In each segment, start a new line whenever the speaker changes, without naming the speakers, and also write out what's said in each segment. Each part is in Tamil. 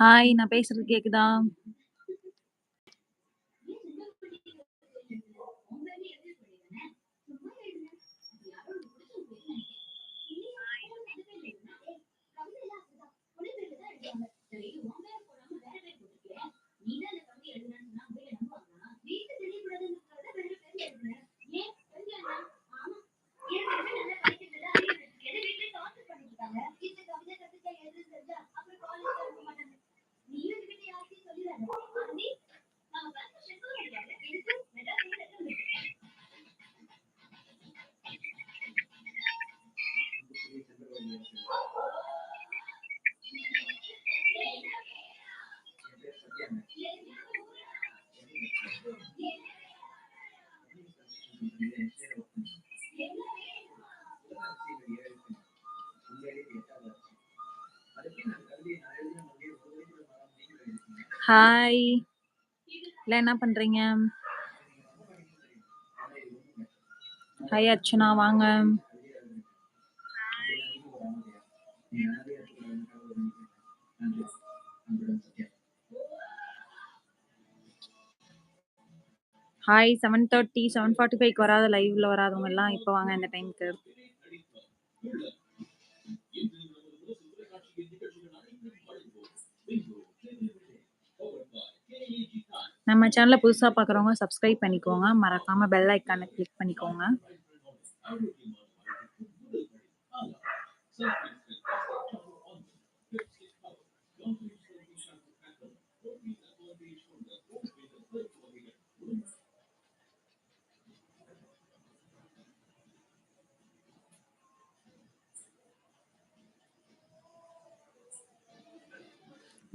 ஹாய் நான் பேசுறது கேக்குதா ஹாய் இல்லை என்ன பண்றீங்க ஹாய் அர்ச்சனா வாங்க hi seven thirty seven forty ஃபைவ்க்கு வராத லைவ்ல வராதவங்க எல்லாம் இப்போ வாங்க இந்த டைமுக்கு நம்ம சேனலை புதுசாக பார்க்குறவங்க சப்ஸ்கிரைப் பண்ணிக்கோங்க மறக்காமல் பெல் ஐக்கானை கிளிக் பண்ணிக்கோங்க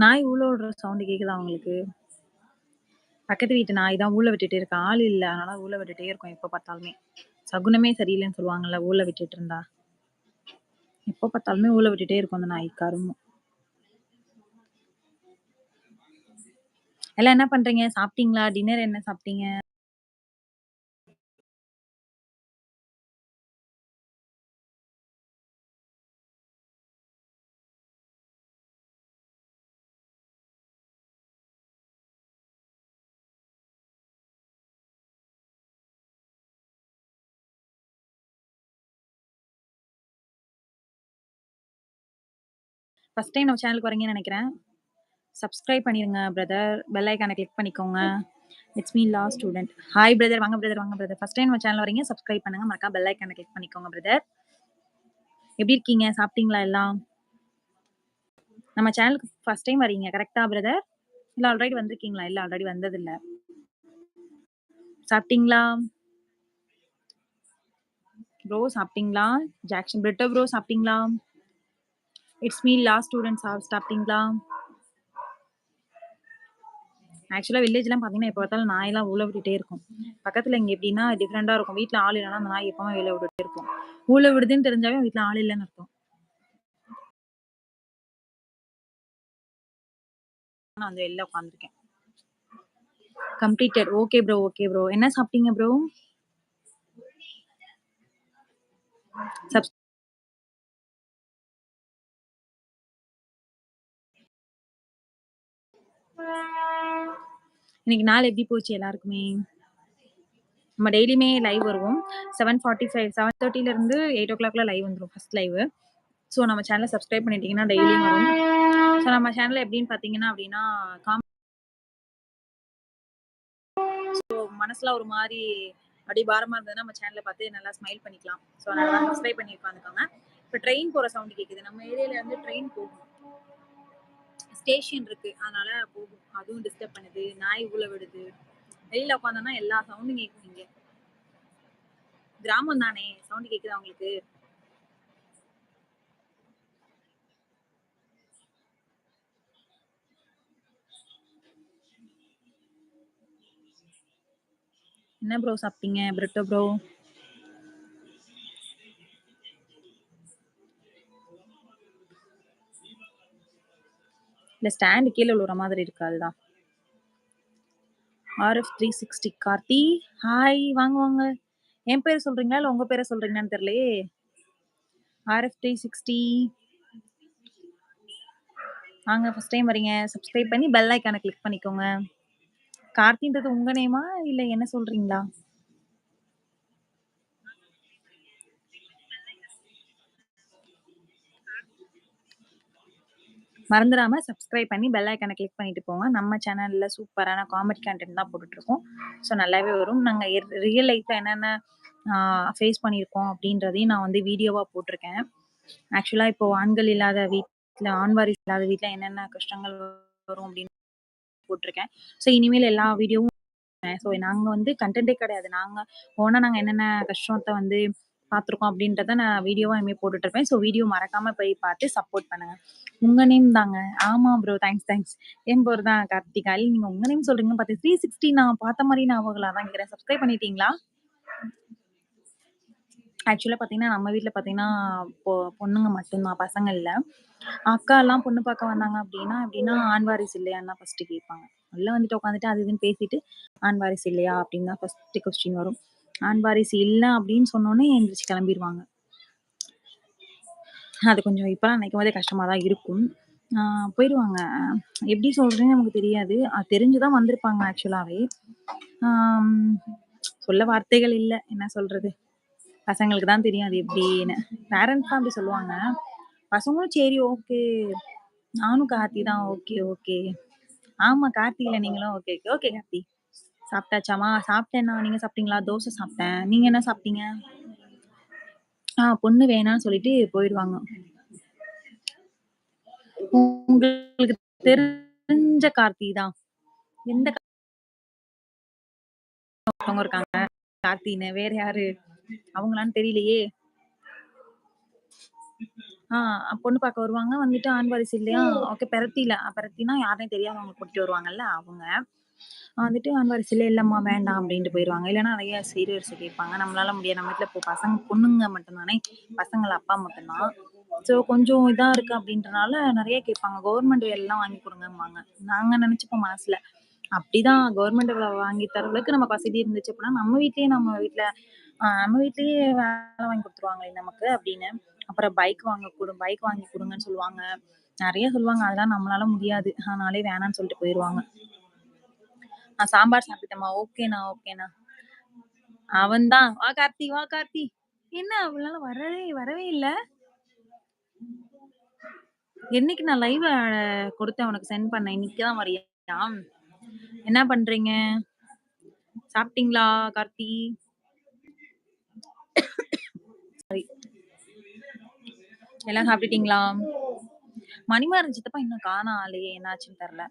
நாய் ஊழ விடுற சவுண்டு கேக்குதா உங்களுக்கு பக்கத்து வீட்டு நாய் தான் ஊழ விட்டுட்டே இருக்கு ஆள் இல்ல அதனால ஊழ விட்டுட்டே இருக்கும் எப்ப பார்த்தாலுமே சகுனமே சரியில்லைன்னு சொல்லுவாங்கல்ல ஊழ விட்டுட்டு இருந்தா எப்ப பார்த்தாலுமே ஊழ விட்டுட்டே இருக்கும் அந்த நாய் கருமும் எல்லாம் என்ன பண்றீங்க சாப்பிட்டீங்களா டின்னர் என்ன சாப்பிட்டீங்க ஃபஸ்ட் டைம் நம்ம சேனலுக்கு வரீங்கன்னு நினைக்கிறேன் சப்ஸ்கிரைப் பண்ணிடுங்க பிரதர் பெல் ஐக்கானை கிளிக் பண்ணிக்கோங்க it's me law student hi brother வாங்க பிரதர் வாங்க பிரதர் ஃபஸ்ட் டைம் நம்ம சேனல் வரீங்க சப்ஸ்கிரைப் பண்ணுங்க மறக்காம பெல் ஐக்கானை கிளிக் பண்ணிக்கோங்க பிரதர் எப்படி இருக்கீங்க சாப்பிட்டீங்களா எல்லாம் நம்ம சேனலுக்கு ஃபஸ்ட் டைம் வரீங்க கரெக்டா பிரதர் இல்லை ஆல்ரெடி வந்திருக்கீங்களா இல்லை ஆல்ரெடி வந்ததில்லை சாப்பிட்டீங்களா ப்ரோ சாப்பிட்டீங்களா ஜாக்சன் பிரிட்டோ ப்ரோ சாப்பிட்டீங்களா it's me last students of சாப்பிட்டீங்களா ஆக்சுவலாக வில்லேஜ்லாம் பார்த்தீங்கன்னா எப்போ பார்த்தாலும் நாயெல்லாம் ஊழ விட்டுட்டே இருக்கும் பக்கத்தில் இங்கே எப்படின்னா டிஃப்ரெண்டாக இருக்கும் வீட்டில் ஆள் இல்லைன்னா அந்த நாய் எப்பவுமே வெளில விட்டுட்டே இருக்கும் ஊழ விடுதுன்னு தெரிஞ்சாவே வீட்டில் ஆள் இல்லைன்னு இருக்கும் நான் வந்து வெளில உட்காந்துருக்கேன் completed okay bro okay bro என்ன சாப்பிட்டீங்க ப்ரோ சப்ஸ் இன்னைக்கு நாள் எப்படி போச்சு எல்லாருக்குமே நம்ம டெய்லியுமே லைவ் வருவோம் செவன் ஃபார்ட்டி ஃபைவ் செவன் தேர்ட்டிலேருந்து எயிட் ஓ கிளாக்ல லைவ் வந்துடும் ஃபர்ஸ்ட் லைவ் ஸோ நம்ம சேனலை சப்ஸ்கிரைப் பண்ணிட்டீங்கன்னா டெய்லியும் வரும் ஸோ நம்ம சேனல் எப்படின்னு பார்த்தீங்கன்னா அப்படின்னா காம் ஸோ மனசுல ஒரு மாதிரி அப்படியே பாரமாக இருந்ததுன்னா நம்ம சேனலை பார்த்து நல்லா ஸ்மைல் பண்ணிக்கலாம் ஸோ நல்லா சப்ஸ்கிரைப் பண்ணி உட்காந்துக்கோங்க இப்போ ட்ரெயின் போகிற சவுண்ட் கேட்குது நம்ம ஏரியாவில் வந்து ட்ரெயின் போகும் ஸ்டேஷன் இருக்கு அதனால போகும் அதுவும் டிஸ்டர்ப் பண்ணுது நாய் ஊழ விடுது வெளியில உட்காந்தோம்னா எல்லா சவுண்டும் கேட்கும் இங்க கிராமம் தானே சவுண்ட் கேக்குதா உங்களுக்கு என்ன ப்ரோ சாப்பிட்டீங்க பிரெட்டோ ப்ரோ இல்லை ஸ்டாண்டு கீழே விழுற மாதிரி இருக்காது அதுதான் RF three sixty Karthi hi வாங்க வாங்க என் பேர் சொல்றீங்களா இல்லை உங்க பேரை சொல்றீங்களான்னு தெரியலையே ஆர்எஃப் த்ரீ சிக்ஸ்டி வாங்க ஃபர்ஸ்ட் டைம் வரீங்க சப்ஸ்கிரைப் பண்ணி பெல் ஐக்கானை கிளிக் பண்ணிக்கோங்க கார்த்தின்றது உங்க நேமா இல்லை என்ன சொல்றீங்களா மறந்துடாம சப்ஸ்கிரைப் பண்ணி பெல் ஐக்கனை கிளிக் பண்ணிட்டு போங்க நம்ம சேனலில் சூப்பரான காமெடி கண்டென்ட் தான் இருக்கோம் ஸோ நல்லாவே வரும் நாங்கள் ரியல் லைஃப்ல என்னென்ன ஃபேஸ் பண்ணியிருக்கோம் அப்படின்றதையும் நான் வந்து வீடியோவாக போட்டிருக்கேன் ஆக்சுவலாக இப்போ ஆண்கள் இல்லாத வீட்டில் ஆண்வாரிஸ் இல்லாத வீட்டில் என்னென்ன கஷ்டங்கள் வரும் அப்படின்னு போட்டிருக்கேன் ஸோ இனிமேல் எல்லா வீடியோவும் ஸோ நாங்கள் வந்து கண்டென்ட்டே கிடையாது நாங்கள் போனால் நாங்கள் என்னென்ன கஷ்டத்தை வந்து பார்த்துருக்கோம் அப்படின்றத நான் வீடியோவாக போட்டுட்டு போட்டுட்ருப்பேன் ஸோ வீடியோ மறக்காமல் போய் பார்த்து சப்போர்ட் பண்ணுங்க உங்கள் நேம் தாங்க ஆமாம் ப்ரோ தேங்க்ஸ் தேங்க்ஸ் என் பொருள் தான் கார்த்திகா இல்லை நீங்கள் உங்கள் நேம் சொல்கிறீங்கன்னு பார்த்து த்ரீ சிக்ஸ்டி நான் பார்த்த மாதிரி நான் ஆகலாம் தான் கேட்குறேன் சப்ஸ்கிரைப் பண்ணிட்டீங்களா ஆக்சுவலாக பார்த்தீங்கன்னா நம்ம வீட்டில் பார்த்தீங்கன்னா பொ பொண்ணுங்க மட்டும்தான் பசங்க இல்லை அக்கா எல்லாம் பொண்ணு பார்க்க வந்தாங்க அப்படின்னா அப்படின்னா ஆண் வாரிசு இல்லையான்னா ஃபஸ்ட்டு கேட்பாங்க உள்ள வந்துட்டு உட்காந்துட்டு அது இதுன்னு பேசிட்டு ஆண் வாரிசு இல்லையா அப்படின்னு தான் ஃபஸ்ட்டு கொஸ்டின் வரும் ஆண் வாரிசு இல்லை அப்படின்னு சொன்னோடனே எந்திரிச்சு கிளம்பிடுவாங்க அது கொஞ்சம் இப்போலாம் நினைக்கும் போதே கஷ்டமாக தான் இருக்கும் போயிடுவாங்க எப்படி சொல்கிறேன்னு நமக்கு தெரியாது அது தெரிஞ்சு தான் வந்திருப்பாங்க ஆக்சுவலாகவே சொல்ல வார்த்தைகள் இல்லை என்ன சொல்கிறது பசங்களுக்கு தான் தெரியாது எப்படின்னு பேரண்ட்ஸ் தான் அப்படி சொல்லுவாங்க பசங்களும் சரி ஓகே நானும் கார்த்தி தான் ஓகே ஓகே ஆமாம் இல்லை நீங்களும் ஓகே ஓகே ஓகே கார்த்தி சாப்பிட்டாச்சாமா சாப்பிட்டேன்னா நீங்க சாப்பிட்டீங்களா தோசை சாப்பிட்டேன் நீங்க என்ன சாப்பிட்டீங்க ஆஹ் பொண்ணு வேணாம்னு சொல்லிட்டு போயிடுவாங்க உங்களுக்கு தெரிஞ்ச கார்த்தி தான் எந்த இருக்காங்க கார்த்தின்னு வேற யாரு அவங்களான்னு தெரியலையே ஆஹ் பொண்ணு பார்க்க வருவாங்க வந்துட்டு ஆண் வாரிசு இல்லையா ஓகே பெரத்தில பெரத்தினா தெரியாம அவங்க கூட்டிட்டு வருவாங்கல்ல அவங்க வந்துட்டு சிலை இல்லைம்மா வேண்டாம் அப்படின்ட்டு போயிடுவாங்க இல்லைன்னா நிறைய சீரியல்ஸ் கேட்பாங்க நம்மளால முடியாது நம்ம வீட்டில் இப்போ பசங்க பொண்ணுங்க மட்டும்தானே பசங்களை அப்பா மட்டும்தான் ஸோ கொஞ்சம் இதாக இருக்குது அப்படின்றனால நிறைய கேட்பாங்க கவர்மெண்ட் வேலைலாம் வாங்கி கொடுங்கம்பாங்க நாங்கள் நினச்சிப்போம் மனசில் அப்படிதான் கவர்மெண்ட் வேலை வாங்கி தர அளவுக்கு வசதி இருந்துச்சு அப்படின்னா நம்ம வீட்லேயே நம்ம வீட்டில் நம்ம வீட்லேயே வேலை வாங்கி கொடுத்துருவாங்களே நமக்கு அப்படின்னு அப்புறம் பைக் வாங்க கொடு பைக் வாங்கி கொடுங்கன்னு சொல்லுவாங்க நிறைய சொல்லுவாங்க அதெல்லாம் நம்மளால முடியாது அதனாலே வேணாம்னு சொல்லிட்டு போயிடுவாங்க நான் சாம்பார் சாப்பிட்டேம்மா ஓகேண்ணா ஓகேண்ணா அவன்தான் வா கார்த்தி வா கார்த்தி என்ன அவளால வரவே வரவே இல்லை என்னைக்கு நான் லைவ் கொடுத்தேன் உனக்கு சென்ட் பண்ணேன் இன்னைக்கு தான் வரியா என்ன பண்றீங்க சாப்பிட்டீங்களா கார்த்தி எல்லாம் சாப்பிட்டுட்டீங்களா மணிமா சித்தப்பா இன்னும் காணா என்னாச்சுன்னு தெரியல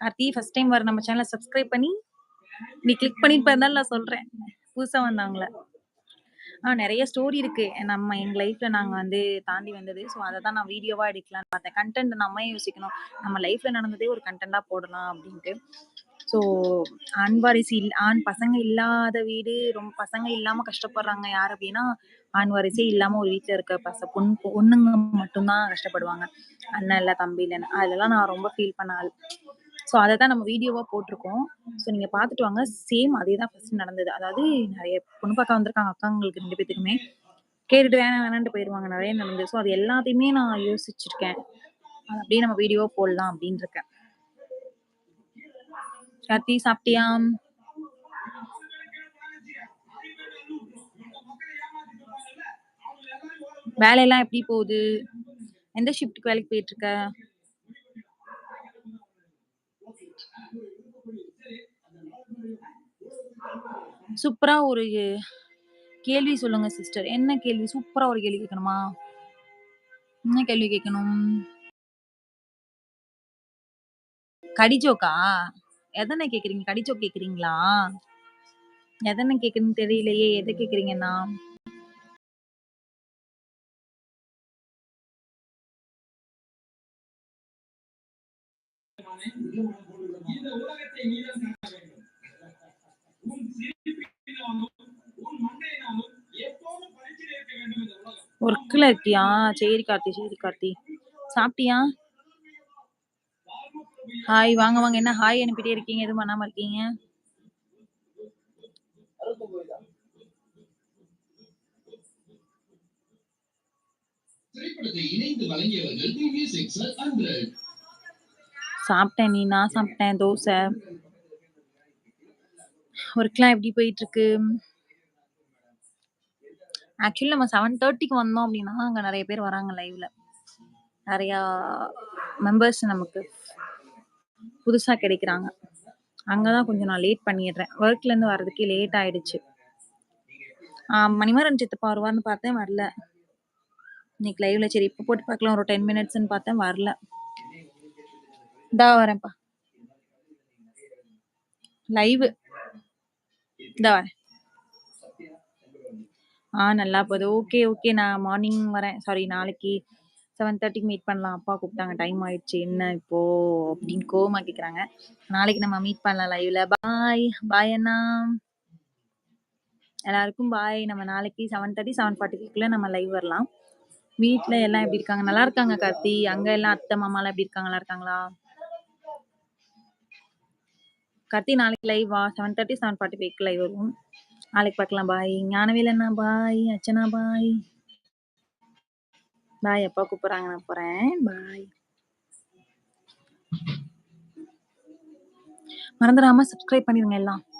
கார்த்தி ஃபர்ஸ்ட் டைம் வர நம்ம சேனலை சப்ஸ்கிரைப் பண்ணி நீ கிளிக் பண்ணிட்டு இருந்தாலும் நான் சொல்கிறேன் புதுசாக வந்தாங்களே ஆ நிறைய ஸ்டோரி இருக்கு நம்ம எங்க லைஃப்ல நாங்க வந்து தாண்டி வந்தது ஸோ அதை தான் நான் வீடியோவா எடுக்கலாம்னு பார்த்தேன் கண்டென்ட் நம்ம யோசிக்கணும் நம்ம லைஃப்ல நடந்ததே ஒரு கண்டென்ட்டா போடலாம் அப்படின்ட்டு ஸோ ஆண் வாரிசு இல் ஆண் பசங்க இல்லாத வீடு ரொம்ப பசங்க இல்லாம கஷ்டப்படுறாங்க யார் அப்படின்னா ஆண் வாரிசே இல்லாம ஒரு வீட்டில் இருக்க பச பொண் பொண்ணுங்க மட்டும்தான் கஷ்டப்படுவாங்க அண்ணன் இல்லை தம்பி இல்லைன்னு அதெல்லாம் நான் ரொம்ப ஃபீல் பண்ண ஆள் ஸோ அதை தான் நம்ம வீடியோவாக போட்டிருக்கோம் ஸோ நீங்கள் பார்த்துட்டு வாங்க சேம் அதே தான் ஃபஸ்ட்டு நடந்தது அதாவது நிறைய பொண்ணு பார்க்க வந்திருக்காங்க அக்காங்களுக்கு ரெண்டு பேத்துக்குமே கேட்டுட்டு வேணாம் வேணான்ட்டு போயிடுவாங்க நிறைய நடந்தது ஸோ அது எல்லாத்தையுமே நான் யோசிச்சிருக்கேன் அது அப்படியே நம்ம வீடியோவாக போடலாம் அப்படின்னு இருக்கேன் கார்த்தி சாப்பிட்டியா வேலையெல்லாம் எப்படி போகுது எந்த ஷிஃப்ட்டுக்கு வேலைக்கு போயிட்டு இருக்க சூப்பரா ஒரு கேள்வி சொல்லுங்க சிஸ்டர். என்ன கேள்வி? சூப்பரா ஒரு கேள்வி கேட்கணுமா? என்ன கேள்வி கேட்கணும்? கடிச்சோக்கா எதனை கேக்குறீங்க கேட்குறீங்க? கேக்குறீங்களா எதனை கேட்குறீங்களா? கேட்குறதுன்னு தெரியலையே! எத கேக்குறீங்கன்னா இந்த உலகத்தை நீதான் ஒர்க்ல இருக்கியா சரி கார்த்தி சரி கார்த்தி சாப்பிட்டியா ஹாய் வாங்க வாங்க என்ன ஹாய் அனுப்பிட்டே இருக்கீங்க எதுவும் பண்ணாம இருக்கீங்க சாப்பிட்டேன் நீ நான் சாப்பிட்டேன் தோசை ஒர்க்லாம் எப்படி போயிட்டு இருக்கு ஆக்சுவலி நம்ம செவன் தேர்ட்டிக்கு வந்தோம் அப்படின்னா அங்கே நிறைய பேர் வராங்க லைவ்ல நிறைய மெம்பர்ஸ் நமக்கு புதுசாக கிடைக்கிறாங்க அங்கே தான் கொஞ்சம் நான் லேட் பண்ணிடுறேன் ஒர்க்லேருந்து வர்றதுக்கே லேட் ஆயிடுச்சு மணிமாறன் சித்தப்பா வருவான்னு பார்த்தேன் வரல இன்னைக்கு லைவ்ல சரி இப்போ போட்டு பார்க்கலாம் ஒரு டென் மினிட்ஸ்ன்னு பார்த்தேன் வரல இதா வரேன்ப்பா லைவ் இதா வரேன் ஆ நல்லா போகுது ஓகே, ஓகே. நான் மார்னிங் வரேன். சாரி நாளைக்கு செவன் தேர்ட்டிக்கு மீட் பண்ணலாம். அப்பா கூப்பிட்டாங்க. டைம் ஆயிடுச்சு. என்ன இப்போ? அப்படின்னு கோவமா கேக்குறாங்க நாளைக்கு நம்ம மீட் பண்ணலாம் லைவ்ல. பாய். பாய் அண்ணா. எல்லாருக்கும் பாய். நம்ம நாளைக்கு செவன் செவன் தேர்ட்டி ஃபார்ட்டி ஃபைவ்ல நம்ம லைவ் வரலாம். வீட்ல எல்லாம் எப்படி இருக்காங்க? நல்லா இருக்காங்க கார்த்தி. அங்க எல்லாம் அத்தை, மாமாலாம் எப்படி இருக்காங்க? நல்லா இருக்காங்களா? கார்த்தி நாளைக்கு லைவ் வா. செவன் செவன் தேர்ட்டி ஃபார்ட்டி ஃபைவ்க்கு லைவ் வரும். நாளைக்கு பார்க்கலாம் பாய் ஞானவேலண்ணா பாய் அச்சனா பாய் பாய் எப்பா கூப்பிட்றாங்க நான் போகிறேன் பாய் மறந்துடாம சப்ஸ்கிரைப் பண்ணிடுங்க எல்லாம்